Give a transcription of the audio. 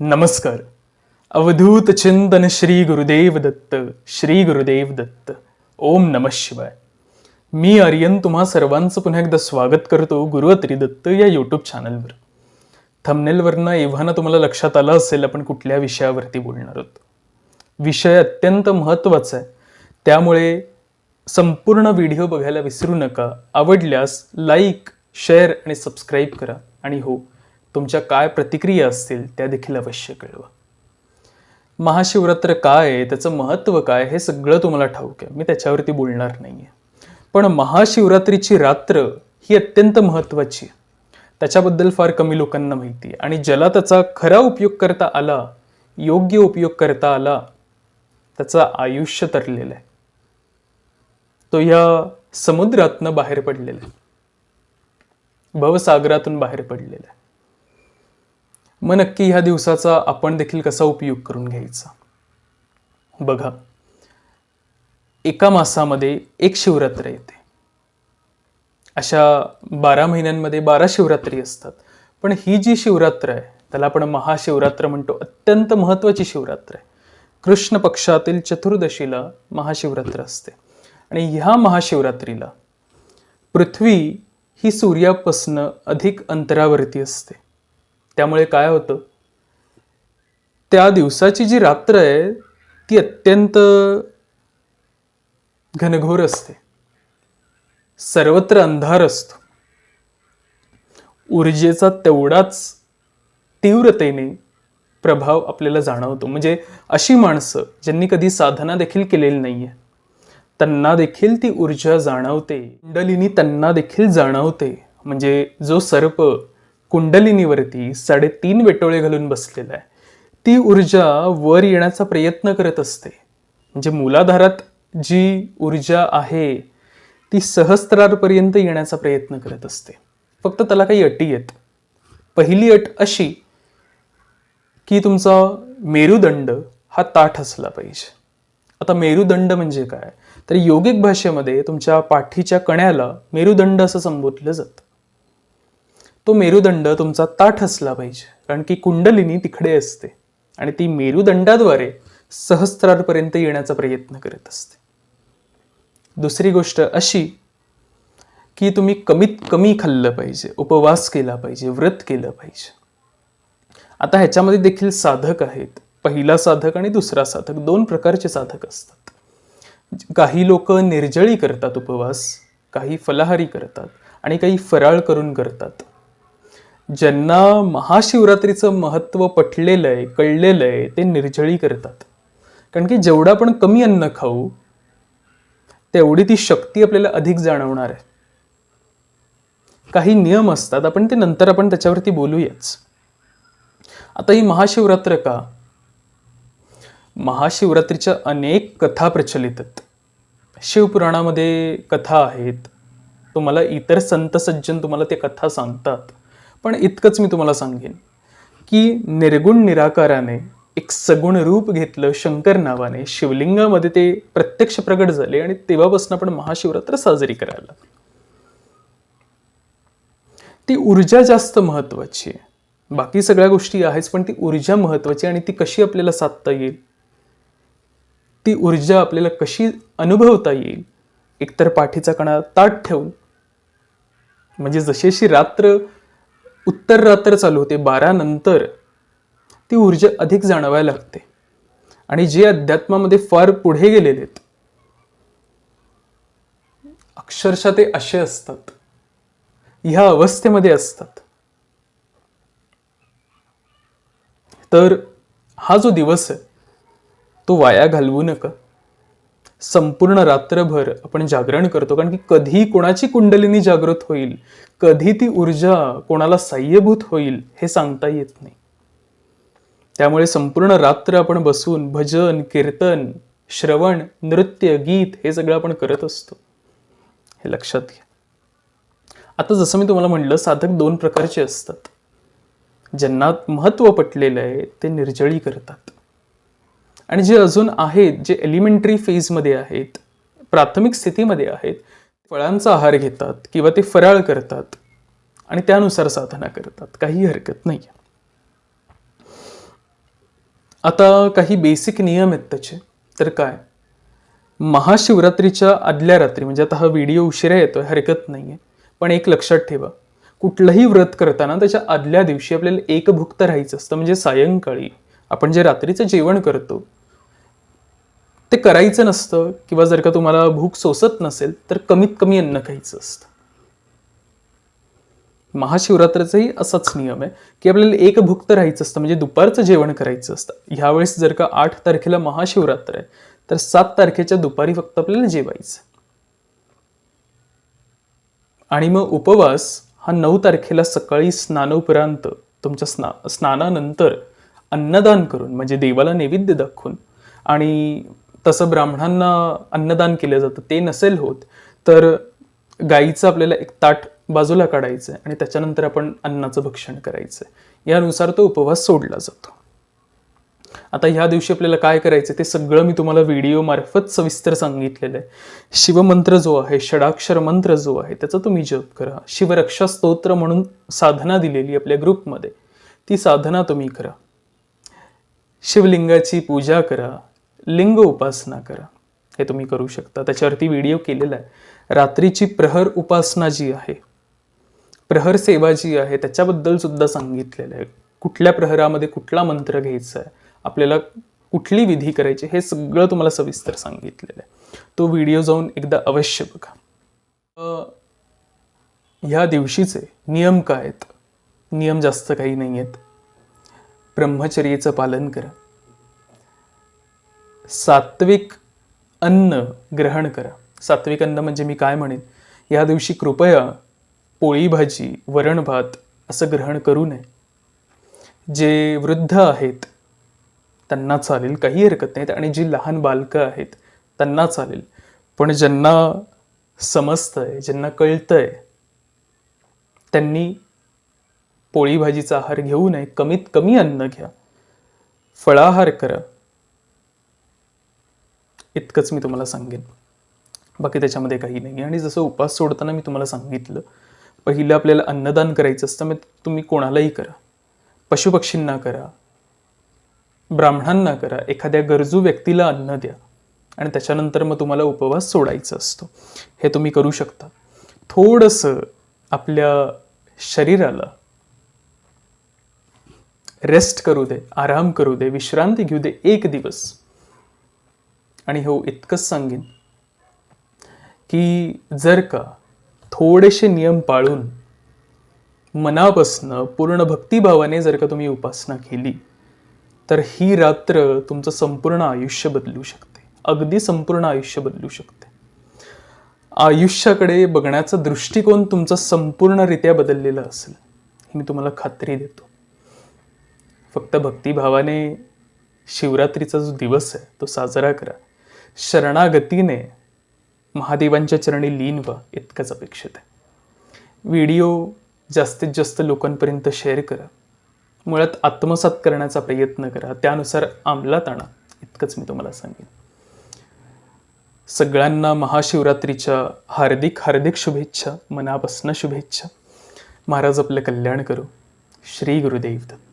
नमस्कार. अवधूत चिंतन श्री गुरुदेव दत्त श्री गुरुदेव दत्त. ओम नम शिवाय. मी आर्यन तुम्हा सर्वांचं पुन्हा एकदा स्वागत करतो गुरुअत्री दत्त या यूट्यूब चॅनलवर थंबनेलवरनं एव्हाना तुम्हाला लक्षात आलं असेल आपण कुठल्या विषयावरती बोलणार आहोत. विषय अत्यंत महत्त्वाचा आहे. त्यामुळे संपूर्ण व्हिडिओ बघायला विसरू नका. आवडल्यास लाईक शेअर आणि सबस्क्राईब करा. आणि हो तुमच्या काय प्रतिक्रिया असतील त्या देखील अवश्य कळवा. महाशिवरात्र काय आहे त्याचं महत्त्व काय हे सगळं तुम्हाला ठाऊक आहे. मी त्याच्यावरती बोलणार नाही आहे पण महाशिवरात्रीची रात्र ही अत्यंत महत्त्वाची आहे. त्याच्याबद्दल फार कमी लोकांना माहिती आहे. आणि ज्याला त्याचा खरा उपयोग करता आला योग्य उपयोग करता आला त्याचं आयुष्य तरलेलं आहे. तो या समुद्रातनं बाहेर पडलेला आहे. भवसागरातून बाहेर पडलेला आहे. मग नक्की ह्या दिवसाचा आपण देखील कसा उपयोग करून घ्यायचा? बघा एका मासामध्ये एक शिवरात्र येते. अशा बारा महिन्यांमध्ये बारा शिवरात्री असतात. पण ही जी शिवरात्र आहे त्याला आपण महाशिवरात्र म्हणतो. अत्यंत महत्त्वाची शिवरात्र आहे. कृष्ण पक्षातील चतुर्दशीला महाशिवरात्र असते. आणि ह्या महाशिवरात्रीला पृथ्वी ही सूर्यापासनं अधिक अंतरावरती असते. त्यामुळे काय होतं? त्या दिवसाची जी रात्र आहे ती अत्यंत घनघोर असते. सर्वत्र अंधार असतो. ऊर्जेचा तेवढाच तीव्रतेने प्रभाव आपल्याला जाणवतो. म्हणजे अशी माणसं ज्यांनी कधी साधना देखील केलेली नाहीये त्यांना देखील ती ऊर्जा जाणवते. कुंडलिनी त्यांना देखील जाणवते. म्हणजे जो सर्प कुंडलिनीवरती साडेतीन वेटोळे घालून बसलेला आहे. ती ऊर्जा वर येण्याचा प्रयत्न करत असते. म्हणजे मूलाधारात जी ऊर्जा आहे ती सहस्त्रारपर्यंत येण्याचा प्रयत्न करत असते. फक्त त्याला काही अटी आहेत. पहिली अट अशी की तुमचा मेरुदंड हा ताठ असला पाहिजे. आता मेरुदंड म्हणजे काय? तर योगिक भाषेमध्ये तुमच्या पाठीच्या कण्याला मेरुदंड असं संबोधलं जातं. तो मेरुदंड तुमचा ताठ असला पाहिजे. कारण की कुंडलिनी तिकडे असते. आणि ती मेरुदंडाद्वारे सहस्त्रारपर्यंत येण्याचा प्रयत्न करत असते. दुसरी गोष्ट अशी की तुम्ही कमीत कमी खाल्लं पाहिजे उपवास केला पाहिजे व्रत केलं पाहिजे. आता ह्याच्यामध्ये देखील साधक आहेत. पहिला साधक आणि दुसरा साधक दोन प्रकारचे साधक असतात. काही लोक निर्जळी करतात उपवास काही फलाहारी करतात आणि काही फराळ करून करतात. ज्यांना महाशिवरात्रीचं महत्त्व पटलेलं आहे कळलेलं आहे ते निर्जळी करतात. कारण की जेवढं आपण कमी अन्न खाऊ तेवढी ती शक्ती आपल्याला अधिक जाणवणार आहे. काही नियम असतात आपण ते नंतर आपण त्याच्यावरती बोलूयाच. आता ही महाशिवरात्र का? महाशिवरात्रीच्या अनेक कथा प्रचलित आहेत. शिवपुराणामध्ये कथा आहेत. तुम्हाला इतर संत सज्जन तुम्हाला ते कथा सांगतात. पण इतकंच मी तुम्हाला सांगेन की निर्गुण निराकाराने एक सगुण रूप घेतलं शंकर नावाने शिवलिंगामध्ये ते प्रत्यक्ष प्रगट झाले आणि तेव्हापासून आपण महाशिवरात्र साजरी करायला ती ऊर्जा जास्त महत्वाची आहे. बाकी सगळ्या गोष्टी आहेच पण ती ऊर्जा महत्वाची आणि ती कशी आपल्याला साधता येईल? ती ऊर्जा आपल्याला कशी अनुभवता येईल? एकतर पाठीचा कणा ताट ठेवून म्हणजे जशी अशी रात्र उत्तर रात्र चालू होते बारा नंतर ती ऊर्जा अधिक जाणवायला लागते. आणि जे अध्यात्मामध्ये फार पुढे गेलेले आहेत अक्षरशः ते असे असतात. ह्या अवस्थेमध्ये असतात. तर हा जो दिवस आहे तो वाया घालवू नका. संपूर्ण रात्रभर आपण जागरण करतो. कारण की कधी कोणाची कुंडलिनी जागृत होईल? कधी ती ऊर्जा कोणाला साह्यभूत होईल? हे सांगता येत नाही. त्यामुळे संपूर्ण रात्र आपण बसून भजन कीर्तन श्रवण नृत्य गीत हे सगळं आपण करत असतो. हे लक्षात घ्या. आता जसं मी तुम्हाला म्हणलं साधक दोन प्रकारचे असतात. ज्यांना महत्त्व पटलेलं आहे ते निर्जळी करतात. आणि जे अजून आहेत जे एलिमेंटरी फेजमध्ये आहेत प्राथमिक स्थितीमध्ये आहेत फळांचा आहार घेतात किंवा ते फराळ करतात आणि त्यानुसार साधना करतात. काही हरकत नाही आता काही बेसिक नियम आहेत त्याचे. तर काय? महाशिवरात्रीच्या आदल्या रात्री म्हणजे आता हा व्हिडिओ उशिरा येतोय हरकत नाही आहे पण एक लक्षात ठेवा. कुठलंही व्रत करताना त्याच्या आदल्या दिवशी आपल्याला एकभुक्त राहायचं असतं म्हणजे सायंकाळी. आपण जे रात्रीचं जेवण करतो ते करायचं नसतं किंवा जर का तुम्हाला भूक सोसत नसेल तर कमीत कमी अन्न खायचं असतं. महाशिवरात्राचाही असाच नियम आहे की आपल्याला एक भुक्त राहायचं असतं म्हणजे दुपारचं जेवण करायचं असतं. ह्यावेळेस जर का आठ तारखेला महाशिवरात्र आहे तर सात तारखेच्या दुपारी फक्त आपल्याला जेवायचं. आणि मग उपवास हा नऊ तारखेला सकाळी स्नानोपरांत तुमच्या स्ना स्नानानंतर अन्नदान करून म्हणजे देवाला नैवेद्य दाखवून आणि तसं ब्राह्मणांना अन्नदान केलं जातं ते नसेल होत तर गाईचं आपल्याला एक ताट बाजूला काढायचं आहे आणि त्याच्यानंतर आपण अन्नाचं भक्षण करायचं आहे. यानुसार तो उपवास सोडला जातो. आता ह्या दिवशी आपल्याला काय करायचं ते सगळं मी तुम्हाला व्हिडिओ मार्फत सविस्तर सांगितलेलं आहे. शिवमंत्र जो आहे षडाक्षर मंत्र जो आहे त्याचा तुम्ही जप करा. शिवरक्षा स्तोत्र म्हणून साधना दिलेली आपल्या ग्रुपमध्ये ती साधना तुम्ही करा. शिवलिंगाची पूजा करा. लिंग उपासना करा. हे तुम्ही करू शकता. त्याच्यावरती व्हिडिओ केलेला आहे. रात्रीची प्रहर उपासना जी आहे प्रहर सेवा जी आहे त्याच्याबद्दल सुद्धा सांगितलेलं आहे. कुठल्या प्रहरामध्ये कुठला मंत्र घ्यायचा आहे आपल्याला कुठली विधी करायची हे सगळं तुम्हाला सविस्तर सांगितलेलं आहे. तो व्हिडिओ जाऊन एकदा अवश्य बघा. ह्या दिवशीचे नियम काय आहेत? नियम जास्त काही नाही आहेत ब्रह्मचर्याचं पालन करा. सात्विक अन्न ग्रहण करा. सात्विक अन्न म्हणजे मी काय म्हणेन? या दिवशी कृपया पोळी भाजी वरण भात असं ग्रहण करू नये. जे वृद्ध आहेत त्यांना चालेल काही हरकत नाहीत. आणि जी लहान बालकं आहेत त्यांना चालेल. पण ज्यांना समजतंय ज्यांना कळतंय त्यांनी पोळी भाजीचा आहार घेऊ नये. कमीत कमी अन्न घ्या. फळाहार करा. इतकंच मी तुम्हाला सांगेन. बाकी त्याच्यामध्ये काही नाही आणि जसं उपास सोडताना मी तुम्हाला सांगितलं पहिलं आपल्याला अन्नदान करायचं असतं मग तुम्ही कोणालाही करा. पशुपक्षींना करा. ब्राह्मणांना करा. एखाद्या गरजू व्यक्तीला अन्न द्या. आणि त्याच्यानंतर मग तुम्हाला उपवास सोडायचा असतो. हे तुम्ही करू शकता. थोडंसं आपल्या शरीराला रेस्ट करू दे आराम करू दे विश्रांती घेऊ दे एक दिवस. आणि हो इतकंच सांगेन की जर का थोडेसे नियम पाळून मनापासनं पूर्ण भक्तिभावाने जर का तुम्ही उपासना केली तर ही रात्र तुमचं संपूर्ण आयुष्य बदलू शकते. अगदी संपूर्ण आयुष्य बदलू शकते. आयुष्याकडे बघण्याचा दृष्टिकोन तुमचा संपूर्णरित्या बदललेला असेल ही मी तुम्हाला खात्री देतो. फक्त भक्तिभावाने शिवरात्रीचा जो दिवस आहे तो साजरा करा. शरणागतीने महादेवांच्या चरणी लीन व्हा इतकंच अपेक्षित आहे. व्हिडिओ जास्तीत जास्त लोकांपर्यंत शेअर करा. मुळात आत्मसात करण्याचा प्रयत्न करा. त्यानुसार अंमलात आणा इतकंच मी तुम्हाला सांगेन. सगळ्यांना महाशिवरात्रीच्या हार्दिक हार्दिक शुभेच्छा मनापासून शुभेच्छा. महाराज आपलं कल्याण करू. श्री गुरुदेव दत्त.